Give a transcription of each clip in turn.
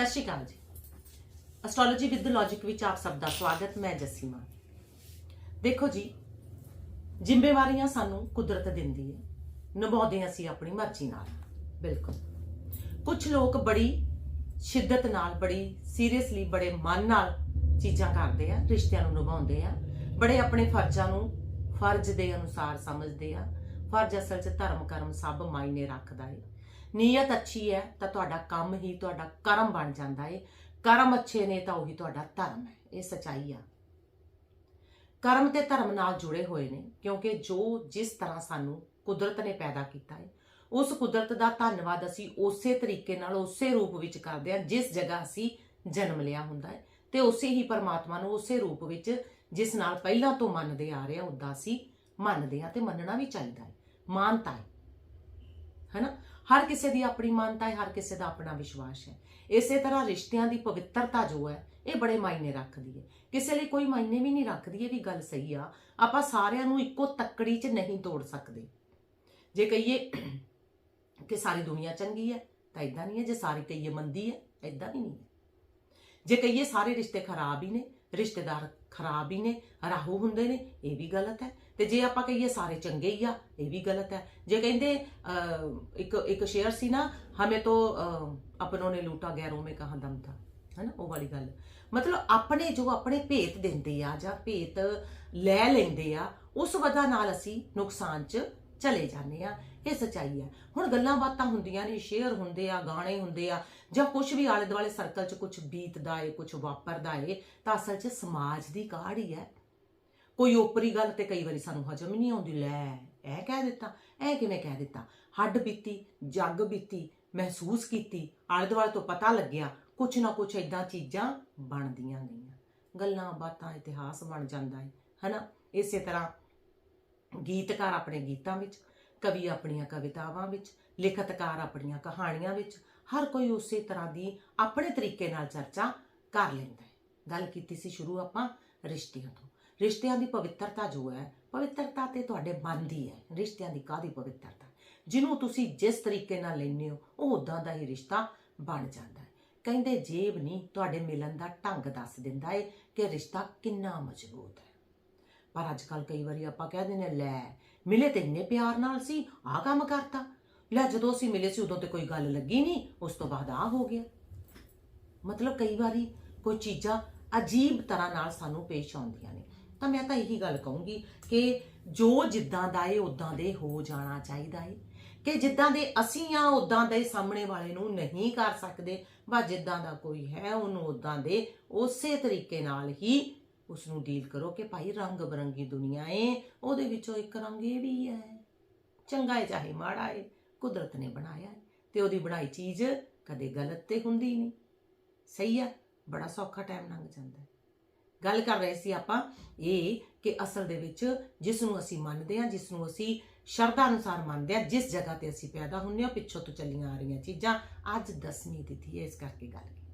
ਸਤਿ ਸ਼੍ਰੀ ਅਕਾਲ ਜੀ। Astrology with logic ਵਿੱਚ ਆਪ ਸਭ ਦਾ ਸਵਾਗਤ, ਮੈਂ ਜੱਸੀ ਦੇਖੋ ਜੀ, ਜ਼ਿੰਮੇਵਾਰੀਆਂ ਸਾਨੂੰ ਕੁਦਰਤ ਦਿੰਦੀ ਹੈ, ਨਿਭਾਉਂਦੇ ਅਸੀਂ ਆਪਣੀ ਮਰਜ਼ੀ ਨਾਲ, ਬਿਲਕੁਲ। ਕੁਝ ਲੋਕ ਬੜੀ ਸ਼ਿੱਦਤ ਨਾਲ, ਬੜੀ ਸੀਰੀਅਸਲੀ ਬੜੇ ਮਨ ਨਾਲ ਚੀਜ਼ਾਂ ਕਰਦੇ ਆ, ਰਿਸ਼ਤਿਆਂ ਨੂੰ ਨਿਭਾਉਂਦੇ ਆ, ਬੜੇ ਆਪਣੇ ਫਰਜ਼ਾਂ ਨੂੰ ਫਰਜ਼ ਦੇ ਅਨੁਸਾਰ ਸਮਝਦੇ ਆ, ਫਰਜ਼ ਅਸਲ 'ਚ ਧਰਮ ਕਰਮ ਸਭ ਮਾਇਨੇ ਰੱਖਦਾ ਹੈ ਨੀਅਤ ਅੱਛੀ ਹੈ ਤਾਂ ਤੁਹਾਡਾ ਕੰਮ ਹੀ ਤੁਹਾਡਾ ਕਰਮ ਬਣ ਜਾਂਦਾ ਹੈ ਕਰਮ ਅੱਛੇ ਨੇ ਤਾਂ ਉਹੀ ਤੁਹਾਡਾ ਧਰਮ ਹੈ। ਇਹ ਸਚਾਈ ਆ। ਕਰਮ ਤੇ ਧਰਮ ਨਾਲ ਜੁੜੇ ਹੋਏ ਨੇ ਕਿਉਂਕਿ ਜੋ ਜਿਸ ਤਰ੍ਹਾਂ ਸਾਨੂੰ ਕੁਦਰਤ ਨੇ ਪੈਦਾ ਕੀਤਾ ਹੈ ਉਸ ਕੁਦਰਤ ਦਾ ਧੰਨਵਾਦ ਅਸੀਂ ਉਸੇ ਤਰੀਕੇ ਨਾਲ, ਉਸੇ ਰੂਪ ਵਿੱਚ ਕਰਦੇ ਹਾਂ ਜਿਸ ਜਗ੍ਹਾ ਅਸੀਂ ਜਨਮ ਲਿਆ ਹੁੰਦਾ ਹੈ ਤੇ ਉਸੇ ਹੀ ਪਰਮਾਤਮਾ ਨੂੰ ਉਸੇ ਰੂਪ ਵਿੱਚ ਜਿਸ ਨਾਲ ਪਹਿਲਾਂ ਤੋਂ ਮੰਨਦੇ ਆ ਰਹੇ ਹਾਂ, ਉਦਾਂ ਅਸੀਂ ਮੰਨਦੇ ਹਾਂ ਤੇ ਮੰਨਣਾ ਵੀ ਚਾਹੀਦਾ ਹੈ ਮਾਨਤਾ ਹੈ ਹੈਨਾ? ਹਰ ਕਿਸੇ ਦੀ ਆਪਣੀ ਮਾਨਤਾ ਹੈ, ਹਰ ਕਿਸੇ ਦਾ ਆਪਣਾ ਵਿਸ਼ਵਾਸ ਹੈ। ਇਸੇ ਤਰ੍ਹਾਂ ਰਿਸ਼ਤਿਆਂ ਦੀ ਪਵਿੱਤਰਤਾ ਜੋ ਹੈ, ਇਹ ਬੜੇ ਮਾਇਨੇ ਰੱਖਦੀ ਹੈ। ਕਿਸੇ ਲਈ ਕੋਈ ਮਾਇਨੇ ਵੀ ਨਹੀਂ ਰੱਖਦੀ, ਇਹ ਵੀ ਗੱਲ ਸਹੀ ਆ। ਆਪਾਂ ਸਾਰਿਆਂ ਨੂੰ ਇੱਕੋ ਤੱਕੜੀ 'ਚ ਨਹੀਂ ਤੋੜ ਸਕਦੇ। ਜੇ ਕਹੀਏ ਕਿ ਸਾਰੀ ਦੁਨੀਆ ਚੰਗੀ ਹੈ, ਤਾਂ ਇਦਾਂ ਨਹੀਂ ਹੈ। ਜੇ ਸਾਰੀ ਕਹੀਏ ਮੰਦੀ ਹੈ ਇਦਾਂ ਵੀ ਨਹੀਂ ਹੈ। ਜੇ ਕਹੀਏ ਸਾਰੇ ਰਿਸ਼ਤੇ ਖਰਾਬ ਹੀ ਨੇ, ਰਿਸ਼ਤੇਦਾਰ ਖਰਾਬ ਹੀ ਨੇ ਰਾਹੂ ਹੁੰਦੇ ਨੇ ਇਹ ਵੀ ਗਲਤ ਹੈ। ਤੇ ਜੇ ਆਪਾਂ ਕਹੀਏ ਸਾਰੇ ਚੰਗੇ ਹੀ ਆ ਇਹ ਵੀ ਗਲਤ ਹੈ। ਜੇ ਕਹਿੰਦੇ ਇੱਕ ਇੱਕ ਸ਼ੇਅਰ ਸੀ ਨਾ ਹਮੇ ਤੋਂ ਅਹ, ਆਪਣੋਂ ਨੇ ਲੂਟਾ ਗੈਰੋਂ ਮੇ ਕਹਾ ਦਮ ਥਾ। ਹੈਨਾ ਉਹ ਵਾਲੀ ਗੱਲ। ਮਤਲਬ ਆਪਣੇ ਜੋ ਆਪਣੇ ਭੇਤ ਦਿੰਦੇ ਆ ਜਾਂ ਭੇਤ ਲੈ ਲੈਂਦੇ ਆ ਉਸ ਵਜ੍ਹਾ ਨਾਲ ਅਸੀਂ ਨੁਕਸਾਨ 'ਚ ਚਲੇ ਜਾਂਦੇ ਆ, ਇਹ ਸੱਚਾਈ ਹੈ ਹੁਣ ਗੱਲਾਂ ਬਾਤਾਂ ਹੁੰਦੀਆਂ ਨੇ, ਸ਼ੇਅਰ ਹੁੰਦੇ ਆ, ਗਾਣੇ ਹੁੰਦੇ ਆ, ਜਾਂ ਕੁਝ ਵੀ ਆਲੇ ਦੁਆਲੇ ਸਰਕਲ 'ਚ ਕੁਝ ਬੀਤਦਾ ਏ ਕੁਝ ਵਾਪਰਦਾ ਏ, ਤਾਂ ਅਸਲ 'ਚ ਸਮਾਜ ਦੀ ਕਾਢ ਹੀ ਹੈ ਕੋਈ ਓਪਰੀ ਗੱਲ ਤੇ ਕਈ ਵਾਰੀ ਸਾਨੂੰ ਹਜਮ ਨਹੀਂ ਆਉਂਦੀ, ਲੈ, ਇਹ ਕਹਿ ਦਿੱਤਾ, ਇਹ ਕਿਵੇਂ ਕਹਿ ਦਿੱਤਾ? ਹੱਡ ਬੀਤੀ, ਜੱਗ ਬੀਤੀ, ਮਹਿਸੂਸ ਕੀਤੀ ਆਲੇ ਦੁਆਲੇ ਤੋਂ ਪਤਾ ਲੱਗਿਆ, ਕੁਛ ਨਾ ਕੁਛ ਇਦਾਂ ਚੀਜ਼ਾਂ ਬਣਦੀਆਂ ਗਈਆਂ। ਗੱਲਾਂ ਬਾਤਾਂ ਇਤਿਹਾਸ ਬਣ ਜਾਂਦਾ ਹੈ ਹਨਾ? ਇਸੇ ਤਰ੍ਹਾਂ ਗੀਤਕਾਰ ਆਪਣੇ ਗੀਤਾਂ ਵਿੱਚ, ਕਵੀ ਆਪਣੀਆਂ ਕਵਿਤਾਵਾਂ ਵਿੱਚ ਲੇਖਕਕਾਰ ਆਪਣੀਆਂ ਕਹਾਣੀਆਂ ਵਿੱਚ, ਹਰ ਕੋਈ ਉਸੇ ਤਰ੍ਹਾਂ ਦੀ ਆਪਣੇ ਤਰੀਕੇ ਨਾਲ ਚਰਚਾ ਕਰ ਲੈਂਦਾ ਹੈ। ਗੱਲ ਕੀਤੀ ਸੀ ਸ਼ੁਰੂ ਆਪਾਂ ਰਿਸ਼ਤਿਆਂ ਤੋਂ। ਰਿਸ਼ਤਿਆਂ ਦੀ ਪਵਿੱਤਰਤਾ ਜੋ ਹੈ, ਪਵਿੱਤਰਤਾ ਤੇ ਤੁਹਾਡੇ ਮਨ ਦੀ ਹੈ, ਰਿਸ਼ਤਿਆਂ ਦੀ ਕਾਦੀ ਪਵਿੱਤਰਤਾ? ਜਿਹਨੂੰ ਤੁਸੀਂ ਜਿਸ ਤਰੀਕੇ ਨਾਲ ਲੈਂਦੇ ਹੋ, ਉਹ ਉਦਾਂ ਦਾ ਹੀ ਰਿਸ਼ਤਾ ਬਣ ਜਾਂਦਾ ਹੈ। ਕਹਿੰਦੇ ਜੇਬ ਨਹੀਂ, ਤੁਹਾਡੇ ਮਿਲਣ ਦਾ ਢੰਗ ਦੱਸ ਦਿੰਦਾ ਹੈ ਕਿ ਰਿਸ਼ਤਾ ਕਿੰਨਾ ਮਜ਼ਬੂਤ ਹੈ। ਪਰ ਅੱਜ ਕੱਲ ਕਈ ਵਾਰੀ ਆਪਾਂ ਕਹਿ ਦਿੰਦੇ ਹਾਂ, ਲੈ ਮਿਲੇ ਤੇ ਇੰਨੇ ਪਿਆਰ ਨਾਲ ਸੀ ਆਹ ਕੰਮ ਕਰਤਾ। ਲੈ ਜਦੋਂ ਅਸੀਂ ਮਿਲੇ ਸੀ ਉਦੋਂ ਤੇ ਕੋਈ ਗੱਲ ਲੱਗੀ ਨਹੀਂ ਉਸ ਤੋਂ ਬਾਅਦ ਆ ਹੋ ਗਿਆ। ਮਤਲਬ ਕਈ ਵਾਰੀ ਕੋਈ ਚੀਜ਼ਾਂ ਅਜੀਬ ਤਰ੍ਹਾਂ ਨਾਲ ਸਾਨੂੰ ਪੇਸ਼ ਆਉਂਦੀਆਂ ਨੇ। ਤਾਂ ਮੈਂ ਤਾਂ ਇਹੀ ਗੱਲ ਕਹੂੰਗੀ ਕਿ ਜੋ ਜਿੱਦਾਂ ਦਾ ਏ ਉਦਾਂ ਦੇ ਹੋ ਜਾਣਾ ਚਾਹੀਦਾ ਏ। ਕਿ ਜਿੱਦਾਂ ਦੇ ਅਸੀਂ ਆ ਉਦਾਂ ਦੇ ਸਾਹਮਣੇ ਵਾਲੇ ਨੂੰ ਨਹੀਂ ਕਰ ਸਕਦੇ। ਬਸ ਜਿੱਦਾਂ ਦਾ ਕੋਈ ਹੈ ਉਹਨੂੰ ਉਦਾਂ ਦੇ ਉਸੇ ਤਰੀਕੇ ਨਾਲ ਹੀ ਉਸ ਨੂੰ ਡੀਲ ਕਰੋ ਕਿ ਭਾਈ ਰੰਗ ਬਰੰਗੀ ਦੁਨੀਆ ਏ, ਉਹਦੇ ਵਿੱਚੋਂ ਇੱਕ ਰੰਗ ਇਹ ਵੀ ਹੈ। ਚੰਗਾ ਹੈ ਚਾਹੇ ਮਾੜਾ ਹੈ ਕੁਦਰਤ ਨੇ ਬਣਾਇਆ ਹੈ ਤੇ ਉਹਦੀ ਬਣਾਈ ਚੀਜ਼ ਕਦੇ ਗਲਤ ਤੇ ਹੁੰਦੀ ਨਹੀਂ। ਸਹੀ ਹੈ ਬੜਾ ਸੌਖਾ ਟਾਈਮ ਲੰਘ ਜਾਂਦਾ ਹੈ ਗੱਲ ਕਰ ਰਹੇ ਸੀ ਆਪਾਂ ਇਹ ਕਿ ਅਸਲ ਦੇ ਵਿੱਚ ਜਿਸ ਨੂੰ ਅਸੀਂ ਮੰਨਦੇ ਹਾਂ ਜਿਸ ਨੂੰ ਅਸੀਂ ਸ਼ਰਧਾ ਅਨੁਸਾਰ ਮੰਨਦੇ ਹਾਂ, ਜਿਸ ਜਗ੍ਹਾ ਤੇ ਅਸੀਂ ਪੈਦਾ ਹੁੰਨੇ ਹਾਂ, ਪਿੱਛੋਂ ਤੋਂ ਚੱਲੀਆਂ ਆ ਰਹੀਆਂ ਚੀਜ਼ਾਂ ਅੱਜ ਦਸਵੀਂ ਤਿਥੀ ਹੈ, ਇਸ ਕਰਕੇ ਗੱਲ ਕੀਤੀ।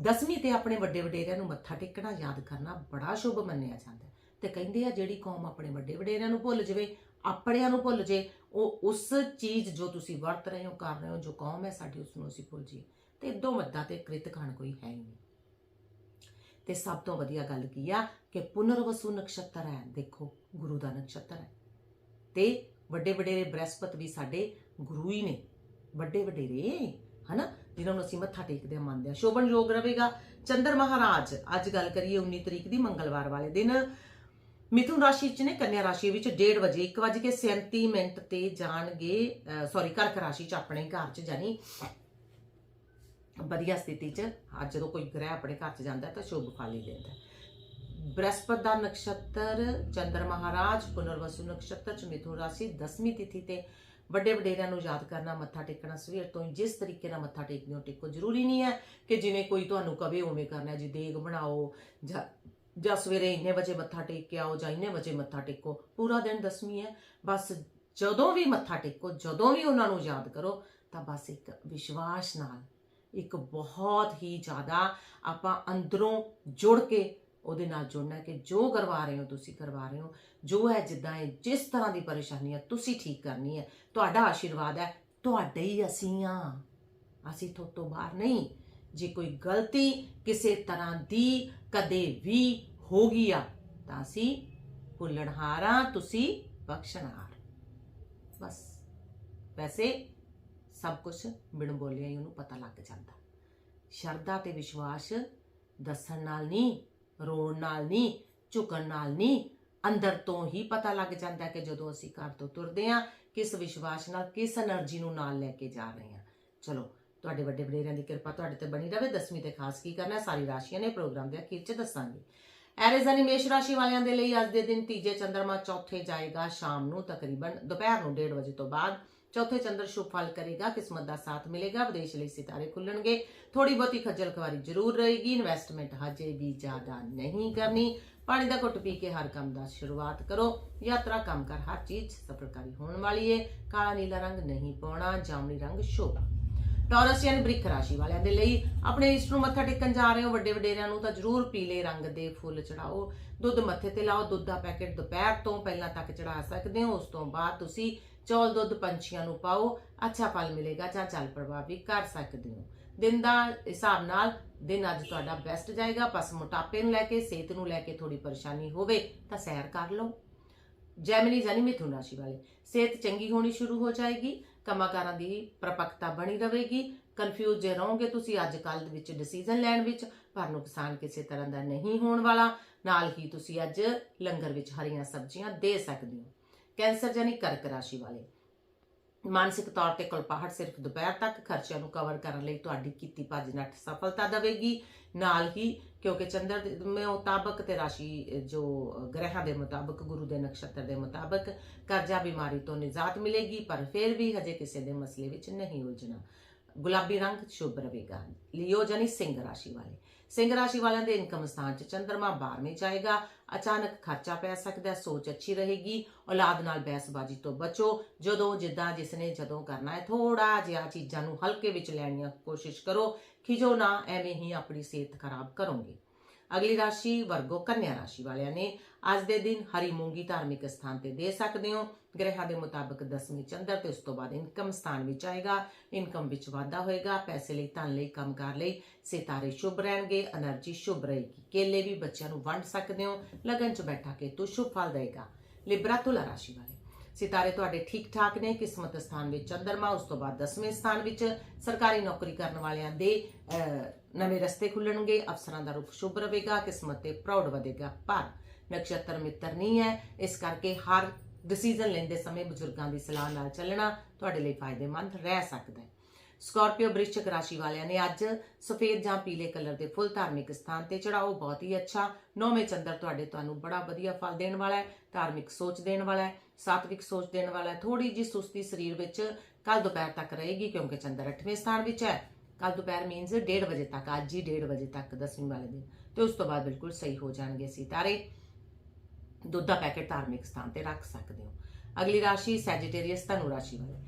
ਦਸਵੀਂ ਤੇ ਆਪਣੇ ਵੱਡੇ ਵਡੇਰਿਆਂ ਨੂੰ ਮੱਥਾ ਟੇਕਣਾ ਯਾਦ ਕਰਨਾ ਬੜਾ ਸ਼ੁਭ ਮੰਨਿਆ ਜਾਂਦਾ ਹੈ। ਤੇ ਕਹਿੰਦੇ ਆ, ਜਿਹੜੀ ਕੌਮ ਆਪਣੇ ਵੱਡੇ ਵਡੇਰਿਆਂ ਨੂੰ ਭੁੱਲ ਜਵੇ, ਆਪਣਿਆਂ ਨੂੰ ਭੁੱਲ ਜੇ ਉਹ ਉਸ ਚੀਜ਼ ਜੋ ਤੁਸੀਂ ਵਰਤ ਰਹੇ ਹੋ, ਕਰ ਰਹੇ ਹੋ, ਜੋ ਕੌਮ ਹੈ, ਸਾਡੀ ਉਸ ਨੂੰ ਅਸੀਂ ਭੁੱਲ ਜੀ ਤੇ ਇਦੋਂ ਵੱਡਾ ਤੇ ਕ੍ਰਿਤ ਖਾਨ ਕੋਈ ਹੈ ਹੀ ਨਹੀਂ। ਤੇ ਸਭ ਤੋਂ ਵਧੀਆ ਗੱਲ ਕੀ ਆ ਕਿ ਪੁਨਰਵਸੂ ਨਕਸ਼ਤਰ ਹੈ, ਦੇਖੋ, ਗੁਰੂ ਦਾ ਨਕਸ਼ਤਰ ਹੈ। ਤੇ ਵੱਡੇ ਵਡੇਰੇ ਬ੍ਰਹਸਪਤ ਵੀ ਸਾਡੇ ਗੁਰੂ ਹੀ ਨੇ। ਵੱਡੇ ਵਡੇਰੇ, ਹਨਾ? ਜਿਨ੍ਹਾਂ ਨੂੰ ਅਸੀਂ ਮੱਥਾ ਟੇਕਦੇ ਹਾਂ, ਮੰਨਦੇ ਹਾਂ। ਸ਼ੋਭਨ ਯੋਗ ਰਹੇਗਾ ਚੰਦਰ ਮਹਾਰਾਜ। ਅੱਜ ਗੱਲ ਕਰੀਏ 19 ਤਰੀਕ ਦੀ ਮੰਗਲਵਾਰ ਵਾਲੇ ਦਿਨ। ਮਿਥੁਨ ਰਾਸ਼ੀ ਚ ਨੇ, ਕੰਨਿਆ ਰਾਸ਼ੀ ਵਿੱਚ 1:30 ਵਜੇ 1:37 ਮਿੰਟ ਤੇ ਜਾਣਗੇ ਸੌਰੀ ਕਰਕ ਰਾਸ਼ੀ ਚ ਆਪਣੇ ਘਰ ਚ ਜਾਨੀ ਵਧੀਆ ਸਥਿਤੀ ਚ। ਅੱਜ ਜਦੋਂ ਕੋਈ ਗ੍ਰਹਿ ਆਪਣੇ ਘਰ ਚ ਜਾਂਦਾ ਤਾਂ ਸ਼ੁਭ ਫਲ ਹੀ ਦਿੰਦਾ ਹੈ। ਬ੍ਰਹਸਪਤ ਦਾ ਨਕਸ਼ਤਰ, ਚੰਦਰ ਮਹਾਰਾਜ, ਪੁਨਰਵਸੂ ਨਕਸ਼ਤਰ ਚ ਮਿਥੁਨ ਰਾਸ਼ੀ 10ਵੀਂ ਤਿਥੀ ਤੇ ਵੱਡੇ ਵਡੇਰਿਆਂ ਨੂੰ ਯਾਦ ਕਰਨਾ, ਮੱਥਾ ਟੇਕਣਾ, ਸਵੇਰ ਤੋਂ ਹੀ ਜਿਸ ਤਰੀਕੇ ਨਾਲ ਮੱਥਾ ਟੇਕਦੇ ਹੋ, ਟੇਕੋ। ਜ਼ਰੂਰੀ ਨਹੀਂ ਹੈ ਕਿ ਜਿਵੇਂ ਕੋਈ ਤੁਹਾਨੂੰ ਕਵੇ ਉਵੇਂ ਕਰਨਾ ਜੀ ਦੇਗ ਬਣਾਓ, ਜਾਂ ਜਾਂ ਸਵੇਰੇ ਇੰਨੇ ਵਜੇ ਮੱਥਾ ਟੇਕ ਕੇ ਆਓ ਜਾਂ ਇੰਨੇ ਵਜੇ ਮੱਥਾ ਟੇਕੋ, ਪੂਰਾ ਦਿਨ ਦਸਵੀਂ ਹੈ। ਬਸ ਜਦੋਂ ਵੀ ਮੱਥਾ ਟੇਕੋ, ਜਦੋਂ ਵੀ ਉਹਨਾਂ ਨੂੰ ਯਾਦ ਕਰੋ, ਤਾਂ ਬਸ ਇੱਕ ਵਿਸ਼ਵਾਸ ਨਾਲ, ਇੱਕ ਬਹੁਤ ਹੀ ਜ਼ਿਆਦਾ ਆਪਾਂ ਅੰਦਰੋਂ ਜੁੜ ਕੇ ਉਹਦੇ ਨਾਲ ਜੁੜਨਾ ਕਿ ਜੋ ਕਰਵਾ ਰਹੇ ਹੋ, ਤੁਸੀਂ ਕਰਵਾ ਰਹੇ ਹੋ। ਜੋ ਹੈ ਜਿੱਦਾਂ ਹੈ ਜਿਸ ਤਰ੍ਹਾਂ ਦੀ ਪਰੇਸ਼ਾਨੀ ਹੈ, ਤੁਸੀਂ ਠੀਕ ਕਰਨੀ ਹੈ। ਤੁਹਾਡਾ ਆਸ਼ੀਰਵਾਦ ਹੈ, ਤੁਹਾਡੇ ਹੀ ਅਸੀਂ ਆ ਅਸੀਂ ਤੋਂ ਤੋਂ ਬਾਹਰ ਨਹੀਂ। ਜੇ ਕੋਈ ਗਲਤੀ ਕਿਸੇ ਤਰ੍ਹਾਂ ਦੀ ਕਦੇ ਵੀ ਹੋ ਗਈ ਆ, ਤਾਂ ਅਸੀਂ ਭੁੱਲਣਹਾਰਾਂ ਤੁਸੀਂ ਬਖਸ਼ਣਹਾਰ। ਬਸ। ਵੈਸੇ ਸਭ ਕੁਝ ਬਿਨ ਬੋਲਿਆ ਹੀ ਉਹਨੂੰ ਪਤਾ ਲੱਗ ਜਾਂਦਾ। ਸ਼ਰਧਾ ਤੇ ਵਿਸ਼ਵਾਸ ਦੱਸਣ ਨਾਲ ਨਹੀਂ ਰੋਣ ਨਾਲ ਨਹੀਂ, ਝੁਕਣ ਨਾਲ ਨਹੀਂ, ਅੰਦਰ ਤੋਂ ਹੀ ਪਤਾ ਲੱਗ ਜਾਂਦਾ ਕਿ ਜਦੋਂ ਅਸੀਂ ਘਰ ਤੋਂ ਤੁਰਦੇ ਆ ਕਿਸ ਵਿਸ਼ਵਾਸ ਨਾਲ, ਕਿਸ એનર્ਜੀ ਨੂੰ ਨਾਲ ਲੈ ਕੇ ਜਾ ਰਹੇ ਆ ਚਲੋ, ਤੁਹਾਡੇ ਵੱਡੇ ਵਡੇਰਿਆਂ ਦੀ ਕਿਰਪਾ ਤੁਹਾਡੇ ਤੇ ਬਣੀ ਰਹੇ ਦਸਵੀਂ ਤੇ ਖਾਸ ਕੀ ਕਰਨਾ, ਸਾਰੀ ਰਾਸ਼ੀਆਂ ਨੇ ਪ੍ਰੋਗਰਾਮ ਦੇ ਅਖੀਰ 'ਚ ਦੱਸਾਂਗੇ। ਐਰੀਜ਼ਨ ਮੇਸ਼ ਰਾਸ਼ੀ ਵਾਲਿਆਂ ਦੇ ਲਈ ਅੱਜ ਦੇ ਦਿਨ ਤੀਜੇ ਚੰਦਰਮਾ ਚੌਥੇ ਜਾਏਗਾ, ਸ਼ਾਮ ਨੂੰ ਤਕਰੀਬਨ ਦੁਪਹਿਰ ਨੂੰ 1:30 ਵਜੇ ਤੋਂ ਬਾਅਦ। ਚੌਥੇ ਚੰਦਰ ਸ਼ੁਭ ਫਲ ਕਰੇਗਾ, ਕਿਸਮਤ ਦਾ ਸਾਥ ਮਿਲੇਗਾ, ਵਿਦੇਸ਼ ਲਈ ਸਿਤਾਰੇ ਖੁੱਲਣਗੇ। ਥੋੜੀ ਬਹੁਤੀ ਖੱਜਲ ਖਵਾਰੀ ਜ਼ਰੂਰ ਰਹੇਗੀ ਇਨਵੈਸਟਮੈਂਟ ਹਜੇ ਵੀ ਜ਼ਿਆਦਾ ਨਹੀਂ ਕਰਨੀ। ਪਾਣੀ ਦਾ ਘੁੱਟ ਪੀ ਕੇ ਹਰ ਕੰਮ ਦਾ ਸ਼ੁਰੂਆਤ ਕਰੋ। ਯਾਤਰਾ ਕੰਮ ਕਰ ਹਰ ਚੀਜ਼ ਸਫਲਕਾਰੀ ਹੋਣ ਵਾਲੀ ਏ। ਕਾਲਾ ਨੀਲਾ ਰੰਗ ਨਹੀਂ ਪਾਉਣਾ, ਜਾਮਨੀ ਰੰਗ ਸ਼ੁਭ। ਟੌਰਸ ਯਾਨੀ ਬ੍ਰਿਖ ਰਾਸ਼ੀ ਵਾਲਿਆਂ ਦੇ ਲਈ ਆਪਣੇ ਇਸ ਨੂੰ ਮੱਥਾ ਟੇਕਣ ਜਾ ਰਹੇ ਹੋ, ਵੱਡੇ ਵਡੇਰਿਆਂ ਨੂੰ ਤਾਂ ਜ਼ਰੂਰ ਪੀਲੇ ਰੰਗ ਦੇ ਫੁੱਲ ਚੜਾਓ। ਦੁੱਧ ਮੱਥੇ ਤੇ ਲਾਓ, ਦੁੱਧ ਦਾ ਪੈਕੇਟ ਦੁਪਹਿਰ ਤੋਂ ਪਹਿਲਾਂ ਤੱਕ ਚੜਾ ਸਕਦੇ ਹੋ, ਉਸ ਤੋਂ ਬਾਅਦ ਤੁਸੀਂ ਚੌਲ, ਦੁੱਧ ਪੰਛੀਆਂ ਨੂੰ ਪਾਓ, ਅੱਛਾ ਫਲ ਮਿਲੇਗਾ ਜਾਂ ਜਲ ਪ੍ਰਵਾਹ ਵੀ ਕਰ ਸਕਦੇ ਹੋ। ਦਿਨ ਦਾ ਹਿਸਾਬ ਨਾਲ ਦਿਨ ਅੱਜ ਤੁਹਾਡਾ ਬੈਸਟ ਜਾਏਗਾ, ਬਸ ਮੋਟਾਪੇ ਨੂੰ ਲੈ ਕੇ, ਸਿਹਤ ਨੂੰ ਲੈ ਕੇ ਥੋੜੀ ਪਰੇਸ਼ਾਨੀ ਹੋਵੇ ਤਾਂ ਸੈਰ ਕਰ ਲਓ। ਜੈਮਨੀ ਜਾਨੀ ਮਿਥੁਨ ਰਾਸ਼ੀ ਵਾਲੇ, ਸਿਹਤ ਚੰਗੀ ਹੋਣੀ ਸ਼ੁਰੂ ਹੋ ਜਾਏਗੀ, ਕੰਮਕਾਰਾਂ ਦੀ ਪ੍ਰਪੱਕਤਾ ਬਣੀ ਰਹੇਗੀ ਕਨਫਿਊਜ਼ ਜੇ ਰਹੋਗੇ ਤੁਸੀਂ ਅੱਜ ਕੱਲ ਦੇ ਵਿੱਚ ਡਿਸੀਜਨ ਲੈਣ ਵਿੱਚ, ਪਰ ਨੁਕਸਾਨ ਕਿਸੇ ਤਰ੍ਹਾਂ ਦਾ ਨਹੀਂ ਹੋਣ ਵਾਲਾ, ਨਾਲ ਹੀ ਤੁਸੀਂ ਅੱਜ ਲੰਗਰ ਵਿੱਚ ਹਰੀਆਂ ਸਬਜ਼ੀਆਂ ਦੇ ਸਕਦੇ ਹੋ। ਕੈਂਸਰ ਜਾਨੀ ਕਰਕ ਰਾਸ਼ੀ ਵਾਲੇ। ਮਾਨਸਿਕ ਤੌਰ ਤੇ ਕੁਲਪਾਹਟ ਸਿਰਫ ਦੁਪਹਿਰ ਤੱਕ ਖਰਚਿਆਂ ਨੂੰ ਕਵਰ ਕਰਨ ਲਈ ਤੁਹਾਡੀ ਕੀਤੀ ਭੱਜ ਨੱਠ ਸਫਲਤਾ ਦੇਵੇਗੀ। ਨਾਲ ਹੀ ਕਿਉਂਕਿ ਚੰਦਰ ਦੇ ਮੁਤਾਬਕ ਤੇ ਰਾਸ਼ੀ ਜੋ ਗ੍ਰਹਿਾਂ ਦੇ ਮੁਤਾਬਕ, ਗੁਰੂ ਦੇ ਨਕਸ਼ਤਰ ਦੇ ਮੁਤਾਬਕ ਕਰਜ਼ਾ, ਬਿਮਾਰੀ ਤੋਂ ਨਿਜਾਤ ਮਿਲੇਗੀ, ਪਰ ਫਿਰ ਵੀ ਹਜੇ ਕਿਸੇ ਦੇ ਮਸਲੇ ਵਿੱਚ ਨਹੀਂ ਉਲਝਣਾ। ਗੁਲਾਬੀ ਰੰਗ ਸ਼ੁਭ ਰਹੇਗਾ। ਲਿਓ ਜਾਨੀ ਸਿੰਘ ਰਾਸ਼ੀ ਵਾਲੇ। ਸਿੰਘ ਰਾਸ਼ੀ ਵਾਲਿਆਂ ਦੇ ਇਨਕਮ ਸਥਾਨ 'ਚ ਚੰਦਰਮਾ 12ਵੇਂ ਜਾਏਗਾ। ਅਚਾਨਕ ਖਰਚਾ ਪੈ ਸਕਦਾ ਸੋਚ ਅੱਛੀ ਰਹੇਗੀ। ਔਲਾਦ ਨਾਲ ਬਹਿਸਬਾਜ਼ੀ ਤੋਂ ਬਚੋ। ਜਦੋਂ, ਜਿੱਦਾਂ ਜਿਸਨੇ ਜਦੋਂ ਕਰਨਾ ਹੈ ਥੋੜਾ ਜਿਹਾ ਚੀਜ਼ਾਂ ਨੂੰ ਹਲਕੇ ਵਿੱਚ ਲੈਣੀਆਂ ਕੋਸ਼ਿਸ਼ ਕਰੋ। ਖਿਜੋ ਨਾ, ਐਵੇਂ ਹੀ ਆਪਣੀ ਸਿਹਤ ਖਰਾਬ ਕਰੋਗੇ। ਅਗਲੀ ਰਾਸ਼ੀ ਵਰਗੋ ਕੰਨਿਆ ਰਾਸ਼ੀ ਵਾਲਿਆਂ ਨੇ ਅੱਜ ਦੇ ਦਿਨ ਹਰੀ ਮੂੰਗੀ ਧਾਰਮਿਕ ਸਥਾਨ ਤੇ ਦੇ ਸਕਦੇ ਹੋ। ਗ੍ਰਹਿਾਂ ਦੇ ਮੁਤਾਬਕ 10ਵੀਂ ਚੰਦਰ ਤੇ ਉਸ ਤੋਂ ਬਾਅਦ ਇਨਕਮ ਸਥਾਨ ਵਿੱਚ ਆਏਗਾ। ਇਨਕਮ ਵਿੱਚ ਵਾਧਾ ਹੋਏਗਾ। ਪੈਸੇ ਲਈ, ਧਨ ਲਈ ਕੰਮ ਕਰ ਲਈ ਸਿਤਾਰੇ ਸ਼ੁਭ ਰਹਿਣਗੇ। એનર્ਜੀ ਸ਼ੁਭ ਰਹੇਗੀ। ਕੇਲੇ ਵੀ ਬੱਚਿਆਂ ਨੂੰ ਵੰਡ ਸਕਦੇ ਹੋ। ਲਗਨ 'ਚ ਬੈਠਾ ਕੇ ਤੂੰ ਸ਼ੁਭ ਫਲ ਦੇਗਾ ਲਿਬਰਾ ਤੁਲਾ ਰਾਸ਼ੀ ਵਾਲੇ। ਸਿਤਾਰੇ ਤੁਹਾਡੇ ਠੀਕ ਠਾਕ ਨੇ। ਕਿਸਮਤ ਸਥਾਨ ਵਿੱਚ ਚੰਦਰਮਾ, ਉਸ ਤੋਂ ਬਾਅਦ 10ਵੇਂ ਸਥਾਨ ਵਿੱਚ ਸਰਕਾਰੀ ਨੌਕਰੀ ਕਰਨ ਵਾਲਿਆਂ ਦੇ ਨਵੇਂ ਰਸਤੇ ਖੁੱਲਣਗੇ। ਅਫਸਰਾਂ ਦਾ ਰੁਖ ਸ਼ੁਭ ਰਹੇਗਾ। ਕਿਸਮਤ ਤੇ ਪ੍ਰਾਊਡ ਵਧੇਗਾ। ਪਰ ਨਕਸ਼ਤਰ ਮਿੱਤਰ ਨਹੀਂ ਹੈ। ਇਸ ਕਰਕੇ ਹਰ ਡਿਸੀਜਨ ਲੈਂਦੇ ਸਮੇਂ ਬਜ਼ੁਰਗਾਂ ਦੀ ਸਲਾਹ ਨਾਲ ਚੱਲਣਾ ਤੁਹਾਡੇ ਲਈ ਫਾਇਦੇਮੰਦ ਰਹਿ ਸਕਦਾ ਹੈ। ਸਕਾਰਪੀਓ ਬ੍ਰਿਸ਼ਚਿਕ ਰਾਸ਼ੀ ਵਾਲਿਆਂ ਨੇ ਅੱਜ ਸਫੇਦ ਜਾਂ ਪੀਲੇ ਕਲਰ ਦੇ ਫੁੱਲ ਧਾਰਮਿਕ ਸਥਾਨ ਤੇ ਚੜਾਓ ਬਹੁਤ ਹੀ ਅੱਛਾ। ਨੌਵੇਂ ਚੰਦਰ ਤੁਹਾਡੇ ਤੁਹਾਨੂੰ ਬੜਾ ਵਧੀਆ ਫਲ ਦੇਣ ਵਾਲਾ ਹੈ, ਧਾਰਮਿਕ ਸੋਚ ਦੇਣ ਵਾਲਾ ਹੈ, ਸਾਤਵਿਕ ਸੋਚ ਦੇਣ ਵਾਲਾ ਹੈ। ਥੋੜੀ ਜੀ ਸੁਸਤੀ ਸਰੀਰ ਵਿੱਚ ਕੱਲ ਦੁਪਹਿਰ ਤੱਕ ਰਹੇਗੀ ਕਿਉਂਕਿ ਚੰਦਰ 8ਵੇਂ ਸਥਾਨ ਵਿੱਚ ਹੈ। ਕੱਲ ਦੁਪਹਿਰ ਮੀਨਸ 1:30 ਵਜੇ ਤੱਕ, ਅੱਜ ਹੀ 1:30 ਵਜੇ ਤੱਕ ਦਸਵੀਂ ਵਾਲੇ ਦਿਨ। ਤੇ ਉਸ ਤੋਂ ਬਾਅਦ ਬਿਲਕੁਲ ਸਹੀ ਹੋ ਜਾਣਗੇ ਸਿਤਾਰੇ ਦੁੱਧ ਦਾ ਪੈਕੇਟ ਧਾਰਮਿਕ ਸਥਾਨ ਤੇ ਰੱਖ ਸਕਦੇ ਹੋ। ਅਗਲੀ ਰਾਸ਼ੀ ਸੈਜੀਟੇਰੀਅਸ ਧਨੁ ਰਾਸ਼ੀ ਵਾਲੇ।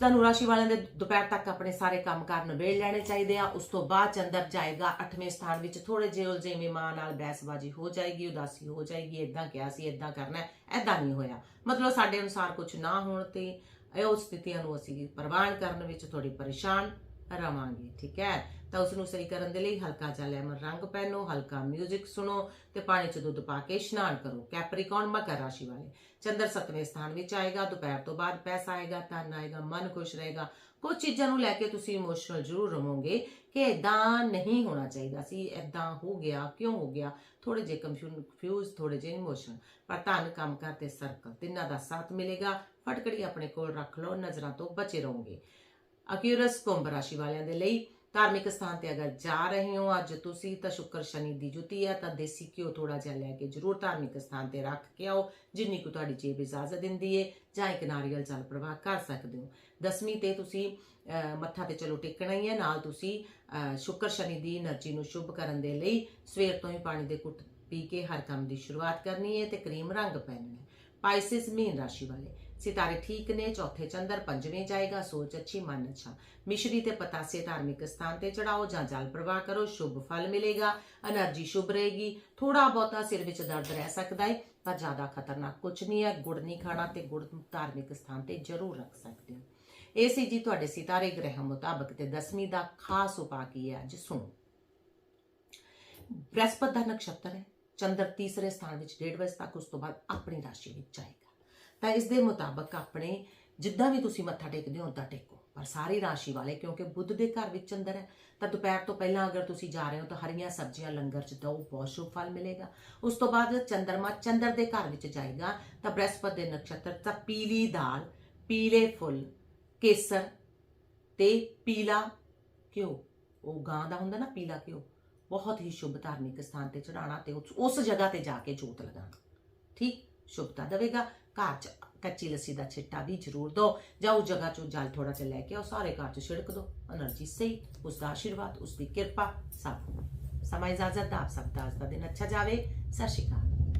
ਧਨੁ ਰਾਸ਼ੀ ਵਾਲਿਆਂ ਦੇ ਦੁਪਹਿਰ ਤੱਕ ਆਪਣੇ ਸਾਰੇ ਕੰਮਕਾਰ ਨਿਬੇੜ ਲੈਣੇ ਚਾਹੀਦੇ ਆ। ਉਸ ਤੋਂ ਬਾਅਦ ਚੰਦਰ ਜਾਏਗਾ 8ਵੇਂ ਸਥਾਨ ਵਿੱਚ ਥੋੜੇ ਜਿਹੇ ਉਲਝੇਵੇਂ ਮਾਂ ਨਾਲ ਬਹਿਸਬਾਜ਼ੀ ਹੋ ਜਾਏਗੀ, ਉਦਾਸੀ ਹੋ ਜਾਏਗੀ ਇਦਾਂ ਕਿਹਾ ਸੀ ਇਦਾਂ ਕਰਨਾ ਹੈ ਐਦਾਂ ਨਹੀਂ ਹੋਇਆ। ਮਤਲਬ ਸਾਡੇ ਅਨੁਸਾਰ ਕੁਝ ਨਾ ਹੋਣ ਤੇ ਇਹ ਉਹ ਸਥਿਤੀਆਂ ਨੂੰ ਅਸੀਂ ਪ੍ਰਵਾਨ ਕਰਨ ਵਿੱਚ ਥੋੜੀ ਪਰੇਸ਼ਾਨ ਰਵਾਂਗੇ, ਠੀਕ ਹੈ? ਤਾਂ ਉਸ ਨੂੰ ਸਹੀ ਕਰਨ ਦੇ ਲਈ ਹਲਕਾ ਜਿਹਾ ਲੈਮਨ ਰੰਗ ਪਹਿਨੋ, ਹਲਕਾ 뮤직 ਸੁਣੋ ਤੇ ਪਾਣੀ 'ਚ ਦੁੱਧ ਪਾ ਕੇ ਇਸ਼ਨਾਨ ਕਰੋ। ਕੈਪਰੀਕੌਨ ਮਕਰ ਰਾਸ਼ੀ ਵਾਲੇ। ਚੰਦਰ ਸੱਤਵੇਂ ਸਥਾਨ ਵਿੱਚ ਆਏਗਾ, ਦੁਪਹਿਰ ਤੋਂ ਬਾਅਦ ਪੈਸਾ ਆਏਗਾ, ਧਨ ਆਏਗਾ, ਮਨ ਖੁਸ਼ ਰਹੇਗਾ। ਕੁਝ ਚੀਜ਼ਾਂ ਨੂੰ ਲੈ ਕੇ ਤੁਸੀਂ ਇਮੋਸ਼ਨਲ ਜ਼ਰੂਰ ਰਹੋਗੇ ਕਿ ਇਦਾਂ ਨਹੀਂ ਹੋਣਾ ਚਾਹੀਦਾ ਸੀ ਇਦਾਂ ਹੋ ਗਿਆ, ਕਿਉਂ ਹੋ ਗਿਆ? ਥੋੜੇ ਜਿਹੇ ਕੰਫਿਊਜ਼ ਥੋੜੇ ਜਿਹੇ ਇਮੋਸ਼ਨ ਪਰ ਧਨ ਕੰਮ ਕਰਦੇ ਸਰਕਲ ਤਿੰਨਾਂ ਦਾ ਸਾਥ ਮਿਲੇਗਾ। ਫਟਕੜੀ ਆਪਣੇ ਕੋਲ ਰੱਖ ਲਓ, ਨਜ਼ਰਾਂ ਤੋਂ ਬਚੇ ਰਹੋਗੇ। ਅਕਿਊਰਸ ਕੁੰਭ ਰਾਸ਼ੀ ਵਾਲਿਆਂ ਦੇ ਲਈ ਧਾਰਮਿਕ ਸਥਾਨ ਤੇ ਅਗਰ ਜਾ ਰਹੇ ਹੋ, ਅੱਜ ਤੁਸੀਂ ਤਾਂ ਸ਼ੁੱਕਰ ਸ਼ਨੀ ਦੀ ਜੁਤੀ ਹੈ, ਤਾਂ ਦੇਸੀ ਘਿਓ ਥੋੜਾ ਜਿਹਾ ਲੈ ਕੇ ਜ਼ਰੂਰ ਧਾਰਮਿਕ ਸਥਾਨ ਤੇ ਰੱਖ ਕੇ ਆਓ, ਜਿੰਨੀ ਕੁ ਤੁਹਾਡੀ ਜੇਬ ਇਜਾਜ਼ਤ ਦਿੰਦੀ ਹੈ ਜਾਂ ਇੱਕ ਨਾਰੀਅਲ ਜਲ ਪ੍ਰਵਾਹ ਕਰ ਸਕਦੇ ਹੋ। ਦਸਵੀਂ ਤੇ ਤੁਸੀਂ ਮੱਥਾ ਤੇ ਚਲੋ ਟੇਕਣਾ ਹੀ ਹੈ, ਨਾਲ ਤੁਸੀਂ ਸ਼ੁੱਕਰ ਸ਼ਨੀ ਦੀ એનર્ਜੀ ਨੂੰ ਸ਼ੁਭ ਕਰਨ ਦੇ ਲਈ ਸਵੇਰ ਤੋਂ ਹੀ ਪਾਣੀ ਦੇ ਕੁੱਟ ਪੀ ਕੇ ਹਰ ਕੰਮ ਦੀ ਸ਼ੁਰੂਆਤ ਕਰਨੀ ਹੈ ਤੇ ਕਰੀਮ ਰੰਗ ਪਹਿਨਣਾ ਹੈ। ਪਾਈਸਿਸ ਮੀਨ ਰਾਸ਼ੀ ਵਾਲੇ सितारे ठीक ने, चौथे चंद्र पंजवें जाएगा, सोच अच्छी मन अच्छा मिश्री ते पतासे धार्मिक स्थान ते चढ़ाओ ਜਾਂ ਜਲ ਪ੍ਰਵਾਹ ਕਰੋ ਸ਼ੁਭ ਫਲ ਮਿਲੇਗਾ એનર્ਜੀ ਸ਼ੁਭ ਰਹੇਗੀ ਥੋੜਾ ਬਹੁਤਾ ਸਿਰ ਵਿੱਚ ਦਰਦ ਰਹਿ ਸਕਦਾ ਹੈ ਪਰ ਜ਼ਿਆਦਾ ਖਤਰਨਾਕ ਕੁਝ ਨਹੀਂ ਹੈ ਗੁੜ ਨਹੀਂ ਖਾਣਾ ਤੇ ਗੁੜ ਧਾਰਮਿਕ ਸਥਾਨ ਤੇ ਜ਼ਰੂਰ ਰੱਖ ਸਕਦੇ ਹੋ ਇਹ ਸੀ ਜੀ ਤੁਹਾਡੇ ਸਿਤਾਰੇ ਗ੍ਰਹਿ ਮੁਤਾਬਕ ਤੇ 10ਵੀਂ ਦਾ ਖਾਸ ਉਪਾਅ ਕੀ ਹੈ ਜੀ ਸੁਣੋ ਬ੍ਰਹਸਪਤ ਦਾ ਨਕਸ਼ਤਰ ਹੈ ਚੰਦਰ ਤੀਸਰੇ ਸਥਾਨ ਵਿੱਚ 1.5 ਵਜੇ ਤੱਕ ਉਸ ਤੋਂ ਬਾਅਦ ਆਪਣੀ ਰਾਸ਼ੀ ਵਿੱਚ ਜਾਏਗਾ ਤਾਂ ਇਸ ਦੇ ਮੁਤਾਬਕ ਆਪਣੇ ਜਿੱਦਾਂ ਵੀ ਤੁਸੀਂ ਮੱਥਾ ਟੇਕਦੇ ਹੋ ਉਦਾਂ ਟੇਕੋ। ਪਰ ਸਾਰੀ ਰਾਸ਼ੀ ਵਾਲੇ, ਕਿਉਂਕਿ ਬੁੱਧ ਦੇ ਘਰ ਵਿੱਚ ਚੰਦਰ ਹੈ, ਤਾਂ ਦੁਪਹਿਰ ਤੋਂ ਪਹਿਲਾਂ ਅਗਰ ਤੁਸੀਂ ਜਾ ਰਹੇ ਹੋ, ਤਾਂ ਹਰੀਆਂ ਸਬਜ਼ੀਆਂ ਲੰਗਰ ਚ ਦਿਓ, ਬਹੁਤ ਸ਼ੁਭ ਫਲ ਮਿਲੇਗਾ। ਉਸ ਤੋਂ ਬਾਅਦ ਚੰਦਰਮਾ ਚੰਦਰ ਦੇ ਘਰ ਵਿੱਚ ਜਾਏਗਾ, ਤਾਂ ਬ੍ਰਹਸਪਤ ਦੇ ਨਕਸ਼ਤਰ, ਤਾਂ ਪੀਲੀ ਦਾਲ, ਪੀਲੇ ਫੁੱਲ, ਕੇਸਰ ਤੇ ਪੀਲਾ ਘਿਓ। ਉਹ ਗਾਂ ਦਾ ਹੁੰਦਾ ਨਾ, ਪੀਲਾ ਘਿਓ। ਬਹੁਤ ਹੀ ਸ਼ੁਭ ਧਾਰਮਿਕ ਸਥਾਨ ਤੇ ਚੜਾਉਣਾ ਤੇ ਉਸ- ਉਸ ਜਗ੍ਹਾ ਤੇ ਜਾ ਕੇ ਜੋਤ ਲਗਾਉਣਾ। ਠੀਕ? ਸ਼ੁਭਤਾ ਦੇਵੇਗਾ। ਘਰ ਚ ਕੱਚੀ ਲੱਸੀ ਦਾ ਛਿੱਟਾ ਵੀ ਜ਼ਰੂਰ ਦਿਓ ਜਾਂ ਉਹ ਜਗ੍ਹਾ ਚੋਂ ਜਲ ਥੋੜਾ ਜਿਹਾ ਲੈ ਕੇ ਆਓ। ਸਾਰੇ ਘਰ ਚ ਛਿੜਕ ਦਿਓ એનર્ਜੀ ਸਹੀ ਉਸ ਦਾ ਆਸ਼ੀਰਵਾਦ ਉਸ ਦੀ ਕਿਰਪਾ। ਸਭ ਸਮਾਂ ਇਜਾਜ਼ਤ, ਆਪ ਸਭ ਦਾ ਅੱਜ ਦਾ ਦਿਨ ਅੱਛਾ ਜਾਵੇ। ਸਤਿ ਸ਼੍ਰੀ ਅਕਾਲ।